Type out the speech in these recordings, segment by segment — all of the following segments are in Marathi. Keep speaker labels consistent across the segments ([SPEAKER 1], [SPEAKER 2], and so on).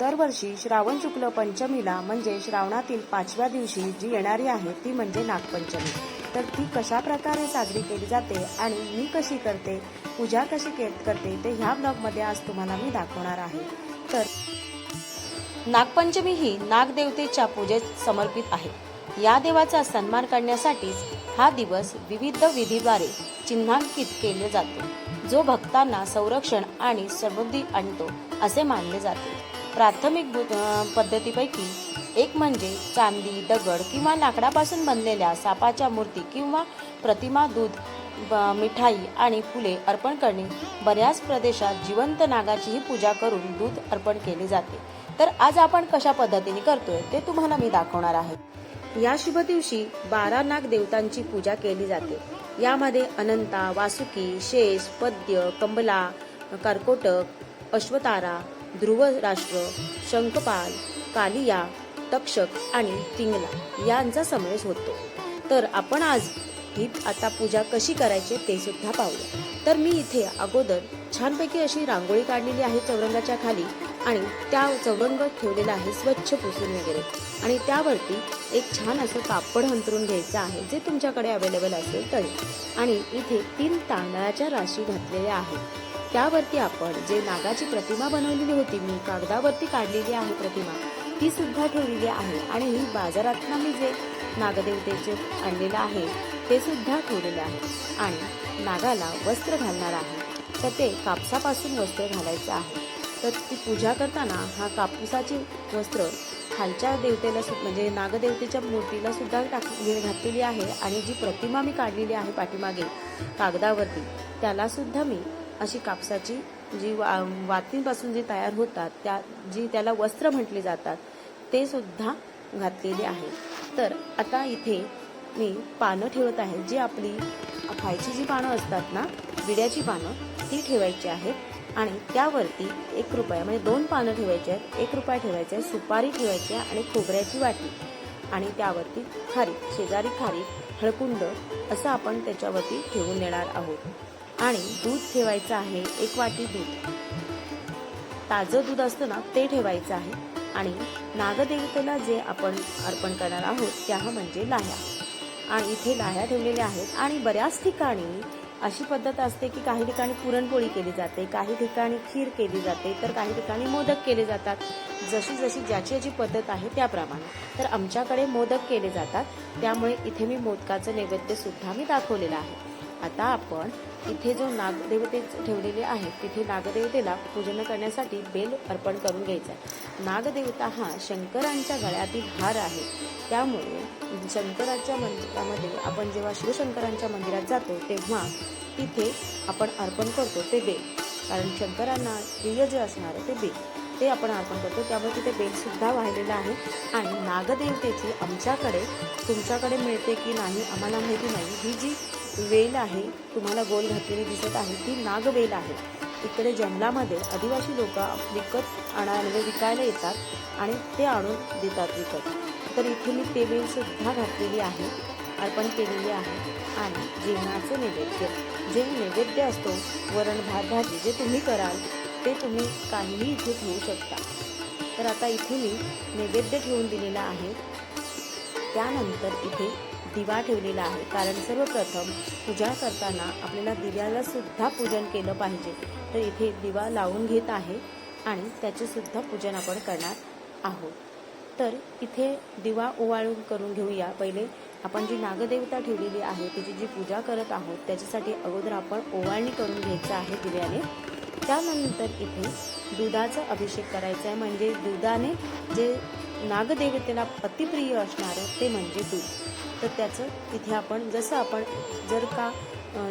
[SPEAKER 1] दरवर्षी श्रावण शुक्ल पंचमीला म्हणजे श्रावणातील पाचव्या दिवशी जी येणारी आहे ती म्हणजे नागपंचमी. तर ती कशा प्रकारे साजरी केली जाते आणि मी कशी करते पूजा कशी के- करते ते ह्या ब्लॉगमध्ये आज तुम्हाला मी दाखवणार आहे. तर नागपंचमी ही नागदेवतेच्या पूजेत समर्पित आहे. या देवाचा सन्मान करण्यासाठीच हा दिवस विविध विधीद्वारे चिन्हांकित केले जाते जो भक्तांना संरक्षण आणि समृद्धी आणतो असे मानले जाते. प्राथमिक पद्धतीपैकी एक म्हणजे चांदी दगड किंवा लाकडापासून बनलेल्या सापाच्या मूर्ती किंवा प्रतिमा दूध ब- मिठाई आणि फुले अर्पण करणे. बऱ्याच प्रदेशात जिवंत नागाचीही पूजा करून दूध अर्पण केले जाते. तर आज आपण कशा पद्धतीने करतोय ते तुम्हाला मी दाखवणार आहे. या शुभ दिवशी बारा नाग देवतांची पूजा केली जाते. यामध्ये अनंता वासुकी शेष पद्य कंबला कर्कोटक अश्वतारा ध्रुवराष्ट्र शंखपाल कालिया तक्षक आणि पिंगला यांचा समावेश होतो. तर आपण आज ही आता पूजा कशी करायची ते सुद्धा पाहूया. तर मी इथे अगोदर छानपैकी अशी रांगोळी काढलेली आहे चौरंगाच्या खाली आणि त्या चौरंग ठेवलेला आहे स्वच्छ पुसून वगैरे. आणि त्यावरती एक छान असं कापड हंतरून घ्यायचं आहे जे तुमच्याकडे अवेलेबल असेल तरी. आणि इथे तीन तांदळाच्या राशी घातलेल्या आहेत. त्यावरती आपण जे नागाची प्रतिमा बनवलेली होती मी कागदावरती काढलेली आहे प्रतिमा ती सुद्धा ठेवलेली आहे. आणि ही बाजारातनं मी जे नागदेवतेचे आणलेलं आहे ते सुद्धा ठेवलेले आहे. आणि नागाला वस्त्र घालणार आहे. तर ते कापसापासून वस्त्र घालायचं आहे. तर ती पूजा करताना हा कापूसाची वस्त्र खालच्या देवतेला सु म्हणजे नागदेवतेच्या मूर्तीला सुद्धा टाक घातलेली आहे. आणि जी प्रतिमा मी काढलेली आहे पाठीमागे कागदावरती त्याला सुद्धा मी अशी कापसाची जी वा वातींपासून जी तयार होतात त्या जी त्याला वस्त्र म्हटले जातात ते सुद्धा घातलेले आहे. तर आता इथे मी पानं ठेवत आहे. जी आपली खायची जी पानं असतात ना विड्याची पानं ती ठेवायची आहेत. आणि त्यावरती एक रुपया म्हणजे दोन पानं ठेवायची आहेत. एक रुपया ठेवायचे आहे सुपारी ठेवायची आहे आणि खोबऱ्याची वाटी. आणि त्यावरती खारीक शेजारी खारीक हळकुंड असं आपण त्याच्यावरती ठेवून देणार आहोत. आणि दूध ठेवायचं आहे एक वाटी दूध. ताजं दूध असतं ना ते ठेवायचं आहे आणि नागदेवतेला जे आपण अर्पण करणार आहोत त्या म्हणजे लाह्या. आणि इथे लाह्या ठेवलेल्या आहेत आणि बऱ्याच ठिकाणी अशी पद्धत असते की काही ठिकाणी पुरणपोळी केली जाते काही ठिकाणी खीर केली जाते तर काही ठिकाणी मोदक केले जातात. जशी जशी ज्याची जी पद्धत आहे त्याप्रमाणे. तर आमच्याकडे मोदक केले जातात. त्यामुळे इथे मी मोदकाचं नैवेद्यसुद्धा मी दाखवलेलं आहे. आता आपण इथे जो नागदेवते ठेवलेले आहे तिथे नागदेवतेला पूजन करण्यासाठी बेल अर्पण करून घ्यायचा आहे. नागदेवता हा शंकरांच्या गळ्यातील हार आहे. त्यामुळे शंकराच्या मंदिरामध्ये आपण जेव्हा शिवशंकरांच्या मंदिरात जातो तेव्हा तिथे आपण अर्पण करतो ते बेल. कारण शंकरांना प्रिय जे असणारं ते बेल. ते आपण अर्पण करतो. त्यामुळे तिथे बेलसुद्धा वाहिलेलं आहे. आणि नागदेवतेची आमच्याकडे तुमच्याकडे मिळते की नाही आम्हाला माहिती नाही. ही जी वेल आहे तुम्हाला गोल घातलेली दिसत आहे ती नागवेल आहे. इकडे जंगलामध्ये आदिवासी लोक विकत आणा म्हणजे विकायला येतात आणि ते आणून देतात विकत. तर इथे मी ते वेलसुद्धा घातलेली आहे अर्पण केलेली आहे आणि जेवणाचं नैवेद्य. जे नैवेद्य असतो वरण भात भाजी जे तुम्ही कराल ते तुम्ही काहीही इथे ठेवू शकता. तर आता इथे मी नैवेद्य ठेवून दिलेला आहे. त्यानंतर इथे दिवा ठेवलेला आहे. कारण सर्वप्रथम पूजा करताना आपल्याला दिव्याला सुद्धा पूजन केलं पाहिजे. तर इथे दिवा लावून घेत आहे आणि त्याचे सुद्धा पूजन आपण करणार आहोत. तर इथे दिवा ओवाळून करून घेऊया. पहिले आपण जी नागदेवता ठेवलेली आहे तिची जी पूजा करत आहोत त्याच्यासाठी अगोदर आपण ओवाळणी करून घ्यायचं आहे दिव्याने. त्यानंतर इथे दुधाचा अभिषेक करायचा आहे. म्हणजे दुधाने जे नागदेवतेला अतिप्रिय असणारं ते म्हणजे दूध तर त्याचं तिथे आपण जसं आपण जर का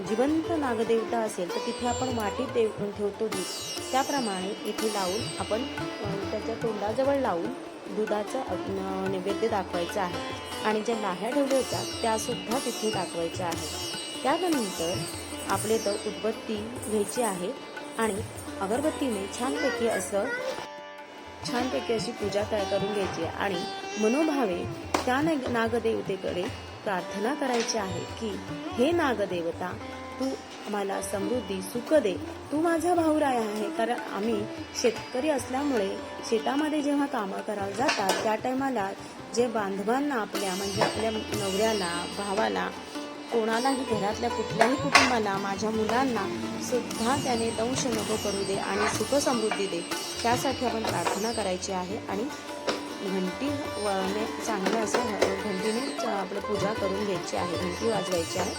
[SPEAKER 1] जिवंत नागदेवता असेल तर तिथे आपण वाटीत देव ठेवतो दूध. त्याप्रमाणे इथे लावून आपण त्याच्या तोंडाजवळ लावून दुधाचं नैवेद्य दाखवायचं आहे. आणि ज्या लाह्या ठेवल्या होत्या त्यासुद्धा तिथे दाखवायच्या आहेत. त्यानंतर आपले तर उदबत्ती घ्यायची आहे. आणि अगरबत्तीने छानपैकी असं छानपैकी अशी पूजा तयार करून घ्यायची आणि मनोभावे त्या नागदेवतेकडे प्रार्थना करायची आहे की हे नागदेवता तू आम्हाला समृद्धी सुख दे. तू माझा भाऊ राय आहे कारण आम्ही शेतकरी असल्यामुळे शेतामध्ये जेव्हा कामं करायला जातात त्या टायमाला जे बांधवांना आपल्या म्हणजे आपल्या नवऱ्याला भावाला कोणालाही घरातल्या कुठल्याही कुटुंबाला माझ्या मुलांना सुद्धा त्याने दंश नको करू दे आणि सुख समृद्धी दे. त्यासाठी आपण प्रार्थना करायची आहे आणि घंटी वळणे चांगलं असं घंटीने आपलं पूजा करून घ्यायची आहे. घंटी वाजवायची आहे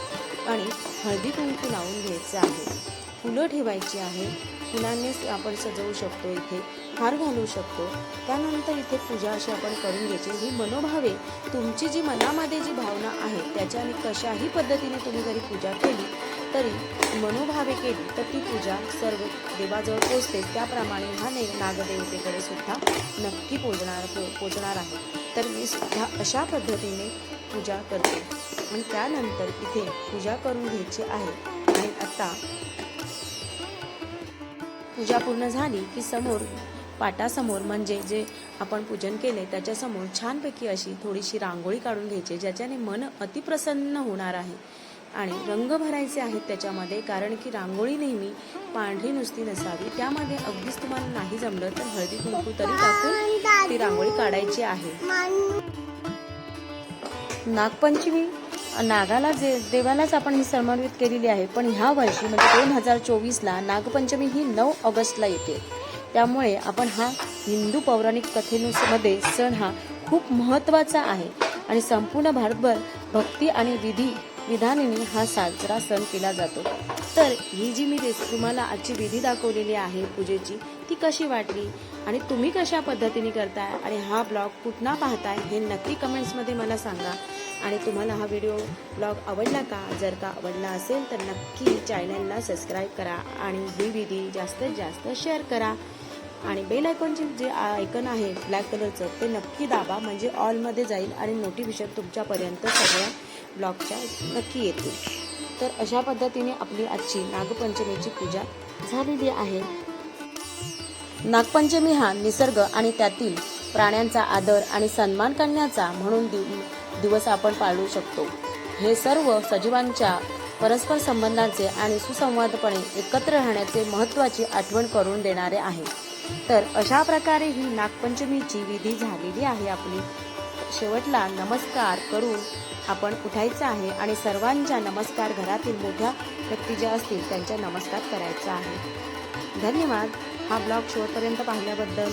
[SPEAKER 1] आणि हळदी कुंकू लावून घ्यायचं आहे. फुलं ठेवायची आहे. फुलांनीच आपण सजवू शकतो इथे हार घालू शकतो. त्यानंतर इथे पूजा अशी आपण करून घ्यायची. ही मनोभावे तुमची जी मनामध्ये जी भावना आहे त्याच्याने कशाही पद्धतीने तुम्ही जरी पूजा केली तरी मनोभावे केली तर ती पूजा सर्व देवाजवळ पोचते. त्याप्रमाणे हा ने नागदेवतेकडे सुद्धा नक्की पोचणार पो पोचणार आहे. तर मी सुद्धा अशा पद्धतीने पूजा करते. आणि त्यानंतर इथे पूजा करून घ्यायची आहे. आणि आता पूजा पूर्ण झाली की समोर पाटासमोर म्हणजे जे आपण पूजन केले त्याच्यासमोर छानपैकी अशी थोडीशी रांगोळी काढून घ्यायची ज्याच्याने मन अतिप्रसन्न होणार आहे. आणि रंग भरायचे आहेत त्याच्यामध्ये कारण की रांगोळी नेहमी पांढरी नुसती नसावी. त्यामध्ये अगदीच तुम्हाला नाही जमलं तर हळदी कुंकू तरी टाकून ती रांगोळी काढायची आहे. नागपंचमी नागाला जे देवालाच आपण ही समर्पित केलेली आहे. पण ह्या वर्षी म्हणजे दोन हजार चोवीसला नागपंचमी ही नऊ ऑगस्टला येते. त्यामुळे आपण हा हिंदू पौराणिक कथेनुसमध्ये सण हा खूप महत्त्वाचा आहे. आणि संपूर्ण भारतभर भक्ती आणि विधी विधानाने हा साजरा सण केला जातो. तर ही जी मी रेस तुम्हाला आजची विधी दाखवलेली आहे पूजेची ती कशी वाटली? आणि तुम्ही कशा पद्धतीने करताय? आणि हा ब्लॉग कुठना पाहताय हे नक्की कमेंट्समध्ये मला सांगा. आणि तुम्हाला हा व्हिडिओ ब्लॉग आवडला का? जर का आवडला असेल तर नक्की चॅनलला सबस्क्राईब करा आणि ही विधी जास्तीत जास्त शेअर करा. आणि बेल आयकॉनचे जे आयकन आहे ब्लॅक कलरचं ते नक्की दाबा. म्हणजे ऑलमध्ये जाईल आणि नोटिफिकेशन तुमच्यापर्यंत सगळ्या ब्लॉगच्या नक्की येतील. तर अशा पद्धतीने आपली आजची नागपंचमीची पूजा झालेली आहे. नागपंचमी हा निसर्ग आणि त्यातील प्राण्यांचा आदर आणि सन्मान करण्याचा म्हणून दिव- दिवस आपण पाळू शकतो. हे सर्व सजीवांच्या परस्पर संबंधांचे आणि सुसंवादपणे एकत्र राहण्याचे महत्त्वाची आठवण करून देणारे आहे. तर अशा प्रकारे ही नागपंचमीची विधी झालेली आहे आपली शेवटला नमस्कार करून आपण उठायचं आहे आणि सर्वांच्या नमस्कार घरातील मोठ्या व्यक्ती ज्या असतील त्यांच्या नमस्कार करायचा आहे. धन्यवाद. हा ब्लॉग शेवटपर्यंत पाहिल्याबद्दल.